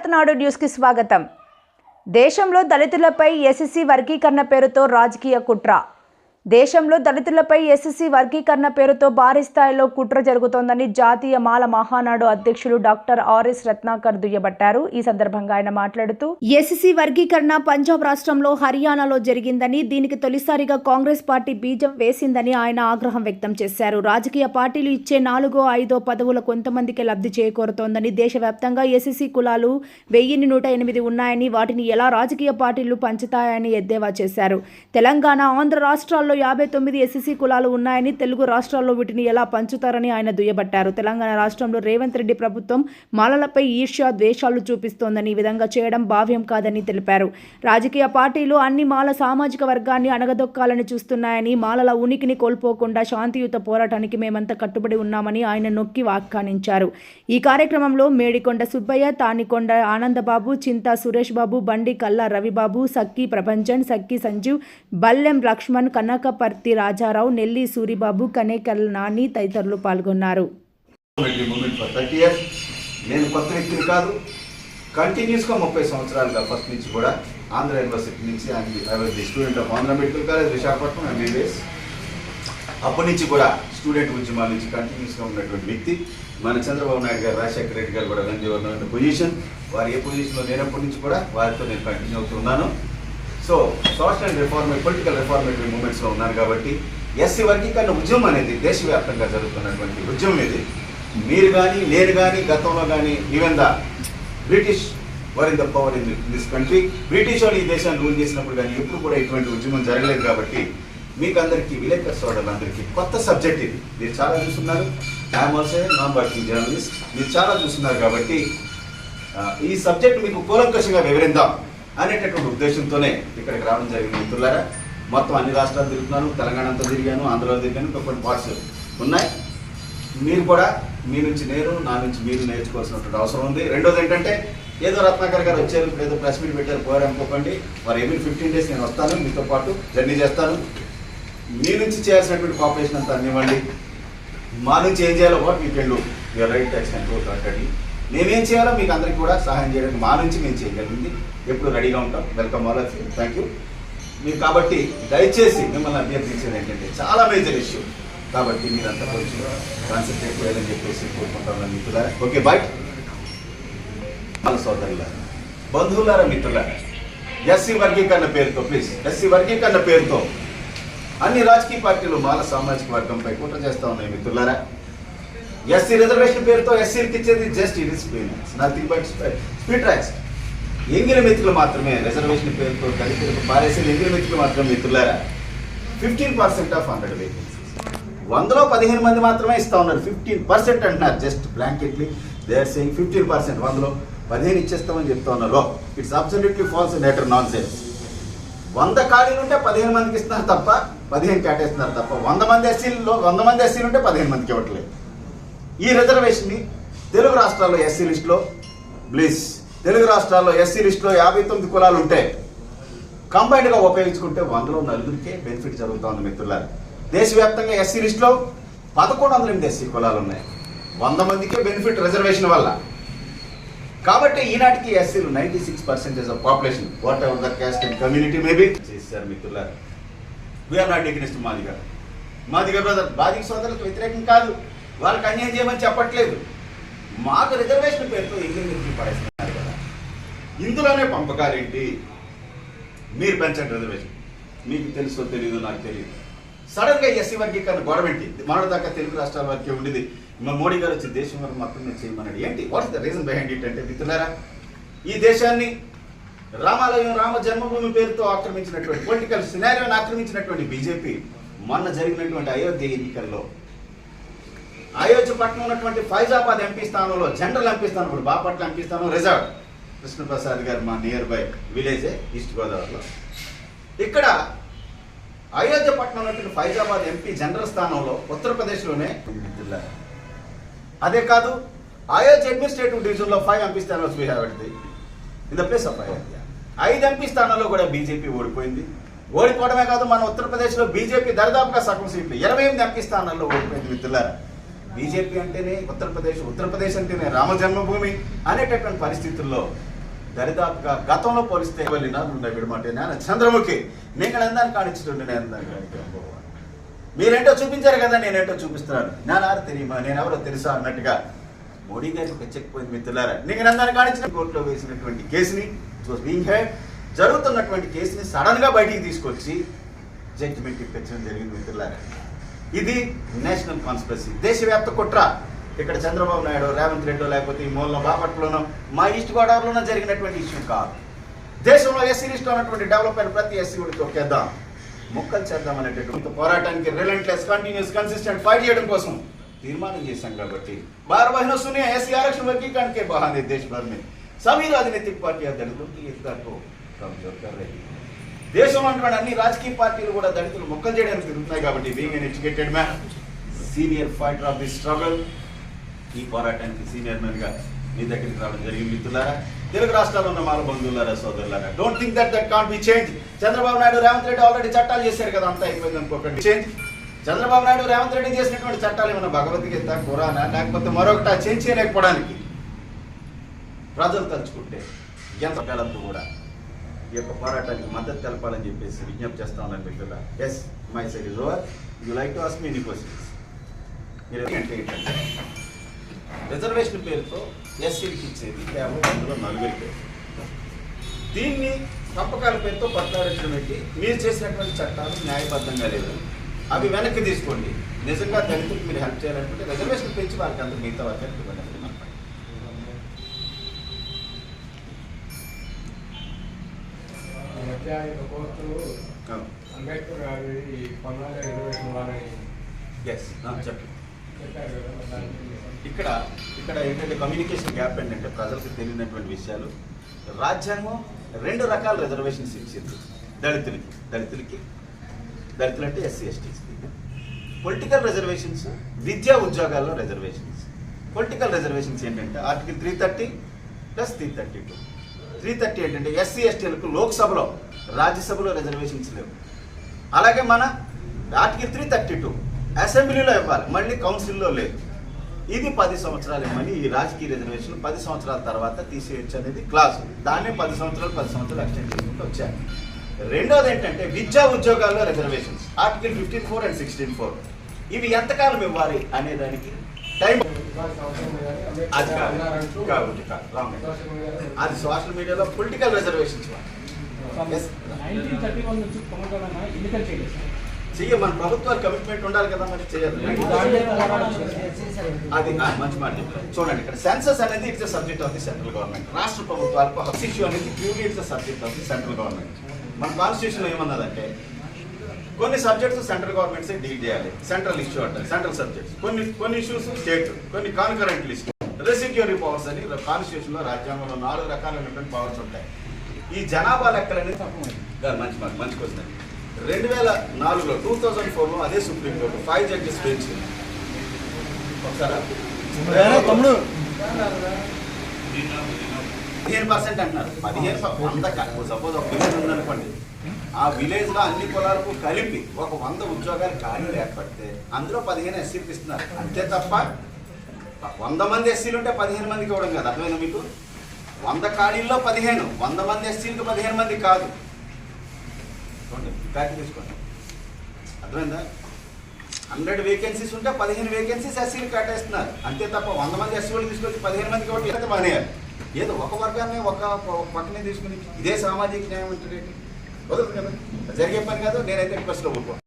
భారత్ నాడు న్యూస్కి స్వాగతం. దేశంలో దళితులపై ఎస్ఎస్సి వర్గీకరణ పేరుతో రాజకీయ కుట్ర. దేశంలో దళితులపై ఎస్సీ వర్గీకరణ పేరుతో భారీ స్థాయిలో కుట్ర జరుగుతోందని జాతీయ మాల మహానాడు అధ్యక్షులు డాక్టర్ ఆర్ఎస్ రత్నాకర్ దుయ్యబట్టారు. ఈ సందర్భంగా ఆయన మాట్లాడుతూ ఎస్సీ వర్గీకరణ పంజాబ్ రాష్ట్రంలో హర్యానాలో జరిగిందని దీనికి తొలిసారిగా కాంగ్రెస్ పార్టీ బీజం వేసిందని ఆయన ఆగ్రహం వ్యక్తం చేశారు. రాజకీయ పార్టీలు ఇచ్చే నాలుగో ఐదో పదవుల కొంతమందికి లబ్ధి చేకూరుతోందని దేశవ్యాప్తంగా ఎస్సీ కులాలు వెయ్యిన్ని నూట ఎనిమిది ఉన్నాయని వాటిని ఎలా రాజకీయ పార్టీలు పంచుతాయని ఎద్దేవా చేశారు. తెలంగాణ ఆంధ్ర రాష్ట్రాల్లో యాభై తొమ్మిది ఎస్ఎస్సి కులాలు ఉన్నాయని తెలుగు రాష్ట్రాల్లో వీటిని ఎలా పంచుతారని ఆయన దుయ్యబట్టారు. తెలంగాణ రాష్ట్రంలో రేవంత్ రెడ్డి ప్రభుత్వం మాలలపై ఈర్ష్య ద్వేషాలు చూపిస్తోందని ఈ విధంగా చేయడం భావ్యం కాదని తెలిపారు. రాజకీయ పార్టీలు అన్ని మాల సామాజిక వర్గాన్ని అణగదొక్కాలని చూస్తున్నాయని మాలల ఉనికిని కోల్పోకుండా శాంతియుత పోరాటానికి మేమంతా కట్టుబడి ఉన్నామని ఆయన నొక్కి వ్యాఖ్యానించారు ఈ కార్యక్రమంలో మేడికొండ సుబ్బయ్య తానికొండ ఆనందబాబు చింతా సురేష్ బాబు బండి కల్లా రవిబాబు సక్కి ప్రభంజన్ సక్కి సంజీవ్ బల్లెం లక్ష్మణ్ కనకపర్తి రాజారావు నెల్లి సూరిబాబు కనేకల్ నాని తదితరులు పాల్గొన్నారు. నేను కొత్త వ్యక్తిని కాదు. కంటిన్యూస్గా ముప్పై సంవత్సరాలుగా ఫస్ట్ నుంచి కూడా ఆంధ్ర యూనివర్సిటీ నుంచి I was the student of Andhra medical college Visakhapatnam MBBS అప్పటి నుంచి కూడా స్టూడెంట్ ఉద్యమాల నుంచి కంటిన్యూస్గా ఉన్నటువంటి వ్యక్తి. మన చంద్రబాబు నాయుడు గారు రాజశేఖర రెడ్డి గారు కూడా గంజీ ఉన్న పొజిషన్ వారు ఏ పొజిషన్లో లేనప్పటి నుంచి కూడా వారితో నేను కంటిన్యూ అవుతున్నాను so social reform political reformatory మూమెంట్స్లో ఉన్నారు కాబట్టి ఎస్సీ వర్గీకరణ ఉద్యమం అనేది దేశవ్యాప్తంగా జరుగుతున్నటువంటి ఉద్యమం ఇది. మీరు కానీ నేను కానీ గతంలో కానీ even the British were in the power in this country British వాళ్ళు ఈ దేశాన్ని రూల్ చేసినప్పుడు కానీ ఎప్పుడు కూడా ఇటువంటి ఉద్యమం జరగలేదు కాబట్టి మీకు అందరికీ విలేకర్ సోదరులందరికీ కొత్త సబ్జెక్ట్ ఇది. మీరు చాలా చూస్తున్నారు. I'm also non working journalist మీరు చాలా చూస్తున్నారు కాబట్టి ఈ సబ్జెక్ట్ మీకు కూలంకషంగా వివరిద్దాం. అనేటటువంటి ఉద్దేశంతోనే ఇక్కడికి రావడం జరిగింది. మిత్రులారా మొత్తం అన్ని రాష్ట్రాలు తిరుగుతున్నాను తెలంగాణ అంతా తిరిగాను ఆంధ్రలో తిరిగాను కొన్ని పార్ట్స్ ఉన్నాయి. మీరు కూడా మీ నుంచి నేను నా నుంచి మీరు నేర్చుకోవాల్సినటువంటి అవసరం ఉంది. రెండోది ఏంటంటే ఏదో రత్నాకర్ గారు వచ్చారు ఇప్పుడు ఏదో ప్రెస్ మీట్ పెట్టారు పోయారు అనుకోకండి. మరి ఎవ్రీ ఫిఫ్టీన్ డేస్ నేను వస్తాను మీతో పాటు జర్నీ చేస్తాను. మీ నుంచి చేయాల్సినటువంటి కోఆపరేషన్ అంతా అందివ్వండి మా నుంచి ఏం చేయాలో కూడా మీకు వెళ్ళు యూఆర్ రైట్ యాక్షన్ అంటూ మేమేం చేయాలో మీకు అందరికీ కూడా సహాయం చేయడానికి మా నుంచి మేము చేయగలిగింది ఎప్పుడు రెడీగా ఉంటాం. Welcome all of thank you మీరు కాబట్టి దయచేసి మిమ్మల్ని అభ్యర్థించేది ఏంటంటే చాలా మేజర్ ఇష్యూ కాబట్టి మీరంతా కొంచెం కాన్సన్ట్రేట్ చేయాలని చెప్పేసి కోరుకుంటాం మిత్రులారా. ఓకే బాయ్ మన సోదరులారా బంధువులారా మిత్రులారా ఎస్సీ వర్గీకరణ పేరుతో ప్లీజ్ ఎస్సీ వర్గీకరణ పేరుతో అన్ని రాజకీయ పార్టీలు మాల సామాజిక వర్గంపై కుట్ర చేస్తా ఉన్నాయి మిత్రులారా. ఎస్సీ రిజర్వేషన్ పేరుతో ఎస్సీలకు ఇచ్చేది just it is nothing but speed tracks ఎంగిలి మిత్రులు మాత్రమే రిజర్వేషన్ పేరుతో దళితులకు పారేసిన ఎంగిలి మిత్రులు మాత్రమే మిత్రులారా? Fifteen percent of hundred vacancies వందలో పదిహేను మంది మాత్రమే ఇస్తా ఉన్నారు. ఫిఫ్టీన్ పర్సెంట్ అంటున్నారు. Just blanketly they are saying fifteen percent వందలో పదిహేను ఇచ్చేస్తామని చెప్తా ఉన్నారు. It's absolutely false neither nonsense వంద ఖాళీలు ఉంటే పదిహేను మందికి ఇస్తున్నారు తప్ప పదిహేను కేటేస్తున్నారు తప్ప వంద మంది ఎస్సీలో వంద మంది ఎస్సీలు ఉంటే పదిహేను మందికి ఇవ్వట్లేదు. ఈ రిజర్వేషన్ని తెలుగు రాష్ట్రాల్లో ఎస్సీ లిస్టులో ప్లీజ్ తెలుగు రాష్ట్రాల్లో ఎస్సీ లిస్టులో యాభై తొమ్మిది కులాలు ఉంటాయి కంబైన్డ్గా ఉపయోగించుకుంటే వందలో నలుగురికే బెనిఫిట్ జరుగుతోంది మిత్రులారు. దేశవ్యాప్తంగా ఎస్సీ లిస్టులో పదకొండు వందల ఎనిమిది ఎస్సీ కులాలు ఉన్నాయి. వంద మందికే బెనిఫిట్ రిజర్వేషన్ వల్ల. కాబట్టి ఈనాటికి ఎస్సీలు ninety six percentage of population whatever the caste and community maybe చేశారు మిత్రులారు. వీఆర్ నాట్ ఎగ్నెస్ట్ మాది మాదిగా. బ్రదర్ బాధిక సోదరులకు వ్యతిరేకం కాదు. వాళ్ళకి అన్యాయం చేయమని చెప్పట్లేదు. మాకు రిజర్వేషన్ పేరుతో ఇంజనీరింగ్ నుంచి పడేస్తున్నారు కదా. ఇందులోనే పంపకాలేంటి? మీరు పెంచండి రిజర్వేషన్. మీకు తెలుసో తెలియదు నాకు తెలియదు సడన్గా ఎస్సీ వర్గీకరణ గొడవ ఏంటి మన దాకా తెలుగు రాష్ట్రాల వరకే ఉండేది. మా మోడీ గారు వచ్చి దేశం వరకు మాత్రమే చేయమన్నాడు. ఏంటి? What's the reason behind it అంటే మిత్రులారా ఈ దేశాన్ని రామాలయం రామ జన్మభూమి పేరుతో ఆక్రమించినటువంటి పొలిటికల్ సినారియోని ఆక్రమించినటువంటి బీజేపీ మొన్న జరిగినటువంటి అయోధ్య ఎన్నికల్లో అయోధ్య పట్నం ఉన్నటువంటి ఫైజాబాద్ ఎంపీ స్థానంలో జనరల్ ఎంపీ స్థానం ఇప్పుడు బాపట్ల ఎంపీ స్థానం రిజర్వ్. కృష్ణప్రసాద్ గారు మా నియర్ బై విలేజే ఈస్ట్ గోదావరిలో ఇక్కడ అయోధ్య పట్నం ఉన్నటువంటి ఫైజాబాద్ ఎంపీ జనరల్ స్థానంలో ఉత్తరప్రదేశ్లోనే జిల్లా అదే కాదు అయోధ్య అడ్మినిస్ట్రేటివ్ డివిజన్లో ఫైవ్ ఎంపీ స్థానాలు we in the place of Ayodhya. ఐదు ఎంపీ స్థానాల్లో కూడా బీజేపీ ఓడిపోయింది. ఓడిపోవడమే కాదు మన ఉత్తరప్రదేశ్లో బీజేపీ దరిదాపుగా సగం సీట్లు ఇరవై ఎనిమిది ఎంపీ స్థానాల్లో ఓడిపోయింది మిత్రులారా బీజేపీ అంటేనే ఉత్తరప్రదేశ్ ఉత్తరప్రదేశ్ అంటేనే రామ జన్మభూమి అనేటటువంటి పరిస్థితుల్లో దరిదాపుగా గతంలో పోలిస్తే వెళ్ళినా విడమాట నేను చంద్రముఖి. నేను అందరిని కాణించుండే నేను మీరేంటో చూపించారు కదా నేనేంటో చూపిస్తున్నాను. నేను ఆరు తెలియమా? నేను ఎవరో తెలుసా అన్నట్టుగా మోడీ గారికి చెక్పోయింది మిత్రులారా. నేను అందరిని కాణించిన కోర్టులో వేసినటువంటి కేసుని జరుగుతున్నటువంటి కేసుని సడన్గా బయటికి తీసుకొచ్చి జడ్జిమెంట్ ఇప్పించడం జరిగింది మిత్రులారా. ఇది నేషనల్ కాన్స్పిరసీ దేశవ్యాప్త కుట్ర ఇక్కడ చంద్రబాబు నాయుడు రేవంత్ రెడ్డి లేకపోతే ఈ మూలలో బాపట్లోనో మా ఈస్ట్ గోదావరిలోనో జరిగినటువంటి ఇష్యూ కాదు దేశంలో ఎస్సీ లిస్ట్ ఉన్నటువంటి డెవలప్ అయిన ప్రతి ఎస్సీ కూడా తొక్కేద్దాం ముక్కలు చేద్దాం అనేటటువంటి పోరాటానికి రిలెంట్లెస్ కంటిన్యూస్ కన్సిస్టెంట్ ఫైట్ చేయడం కోసం తీర్మానం చేశాం కాబట్టి बार महीनों सुने ऐसी आरक्षण वर्गीकरण के बहाने देश भर में सभी राजनीतिक पार्टियां दलितों की एकता को कमजोर कर रही है దేశంలో ఉన్నటువంటి అన్ని రాజకీయ పార్టీలు కూడా దళితులు మొక్కలు చేయడానికి తిరుగుతున్నాయి కాబట్టి being an educated man senior fighter of the struggle ఈ పోరాటానికి సీనియర్ మ్యాన్గా మీ దగ్గరికి రావడం జరిగింది మిత్రులారా. తెలుగు రాష్ట్రాల్లో ఉన్న మాల బంధువులారా సోదరులారా don't think that that can't be change Chandrababu Naidu Revanth Reddy already చట్టాలు చేశారు కదా అంతా అయిపోయింది అనుకోకండి. చేంజ్ చంద్రబాబు నాయుడు రేవంత్ రెడ్డి చేసినటువంటి చట్టాలు ఏమైనా భగవద్గీత ఖురానా లేకపోతే మరొకటి చేంజ్ చేయలేకపోవడానికి? ప్రజలు తలుచుకుంటే ఎంత కాలంతో కూడా ఈ యొక్క పోరాటానికి మద్దతు తెలపాలని చెప్పేసి విజ్ఞప్తి చేస్తా ఉన్నాను మిత్రుల yes my side is over you like to ask me any questions మీరు అంటే ఏంటంటే రిజర్వేషన్ పేరుతో ఎస్సీకి ఇచ్చేది. కేవలం అందులో పేరు. దీన్ని తప్పకాల పేరుతో పట్లాడించడం పెట్టి మీరు చేసినటువంటి చట్టాలు న్యాయబద్ధంగా లేదు అవి వెనక్కి తీసుకోండి. నిజంగా దళితులకు మీరు హెల్ప్ చేయాలనుకుంటే రిజర్వేషన్ పెంచి వాళ్ళకి అంత మిగతా వర్గానికి ఇవ్వండి. అంబేద్కర్ గారి పన్నాల రిజర్వేషన్ వాళ్ళని చెప్పండి. ఇక్కడ ఇక్కడ ఏంటంటే కమ్యూనికేషన్ గ్యాప్ ఏంటంటే ప్రజలకు తెలియనటువంటి విషయాలు. రాజ్యాంగం రెండు రకాల రిజర్వేషన్స్ ఇచ్చింది. దళితులకి దళితులకి. దళితులు అంటే ఎస్సీ ఎస్టీస్కి పొలిటికల్ రిజర్వేషన్స్ విద్యా ఉద్యోగాల్లో రిజర్వేషన్స్ పొలిటికల్ రిజర్వేషన్స్ ఏంటంటే article three thirty plus three thirty two three thirty ఏంటంటే ఎస్సీ ఎస్టీలకు లోక్సభలో రాజ్యసభలో రిజర్వేషన్స్ లేవు అలాగే మన ఆర్టికల్ త్రీ థర్టీ టూ అసెంబ్లీలో ఇవ్వాలి మళ్ళీ కౌన్సిల్లో లేదు. ఇది పది సంవత్సరాలు ఇవ్వమని ఈ రాజకీయ రిజర్వేషన్ పది సంవత్సరాల తర్వాత తీసేయచ్చు అనేది క్లాస్. దాన్ని పది సంవత్సరాలు పది సంవత్సరాలు ఎక్స్టెండ్ చేసుకుంటూ వచ్చారు. రెండోది ఏంటంటే విద్యా ఉద్యోగాల్లో reservations. Article fifteen four and sixteen four ఇవి ఎంతకాలం ఇవ్వాలి అనే దానికి టైం అది కాదు కాబట్టి సోషల్ మీడియాలో అది సోషల్ మీడియాలో పొలిటికల్ రిజర్వేషన్స్ చెయ్య మన ప్రభుత్వాలు కమిట్మెంట్ ఉండాలి కదా మరి చేయాలి. అది మంచి మాట. చూడండి ఇక్కడ సెన్సస్ అనేది it's subject of the central government రాష్ట్ర ప్రభుత్వాలకు హక్స్ ఇష్యూ అనేది purely it's subject of the central government మన కాన్స్టిట్యూషన్ ఏమన్నదంటే కొన్ని సబ్జెక్ట్స్ సెంట్రల్ గవర్నమెంట్సే డీల్ చేయాలి. సెంట్రల్ ఇష్యూ అంటారు సెంట్రల్ సబ్జెక్ట్స్ కొన్ని కొన్ని ఇష్యూస్ స్టేట్ కొన్ని కాన్కరెంట్ లిస్ట్ రెసిక్యూరీ పవర్స్ అని కాన్స్టిట్యూషన్లో రాజ్యాంగంలో నాలుగు రకాలైనటువంటి పవర్స్ ఉంటాయి. ఈ జనాభా లెక్కలు అనేది గారు మంచి మాట మంచి క్వశ్చన్ రెండు వేల నాలుగులో టూ థౌజండ్ ఫోర్లో అదే supreme court five judges bench. ఒకసారి? తమ్ముడు? పదిహేను పర్సెంట్ అంటున్నారు. పదిహేను వంద సపోజ్ ఒక విలేజ్ ఉందనుకోండి. ఆ విలేజ్లో అన్ని కులాలకు కలిపి ఒక వంద ఉద్యోగాలు ఖాళీలు ఏర్పడితే అందులో పదిహేను ఎస్సీలకు ఇస్తున్నారు. అంతే తప్ప వంద మంది ఎస్సీలు ఉంటే పదిహేను మందికి ఇవ్వడం కాదు. అర్థమైందా మీకు? వంద ఖాళీల్లో పదిహేను వంద మంది ఎస్సీలకు పదిహేను మంది కాదు. చూడండి ప్యాక్ తీసుకోండి. అర్థమైందా? హండ్రెడ్ వేకెన్సీస్ ఉంటే పదిహేను వేకెన్సీస్ ఎస్సీలు కేటాయిస్తున్నారు. అంతే తప్ప వంద మంది ఎస్సీ వాళ్ళు తీసుకొచ్చి పదిహేను మందికి ఒకటి అయితే మానేయాలి. ఏదో ఒక వర్గాన్ని ఒక పక్కనే తీసుకుని ఇదే సామాజిక న్యాయం అంటే వదులుతుంది కదా? జరిగే పని కాదు నేనైతే ఇంట్రెస్ట్లో ఊరుకో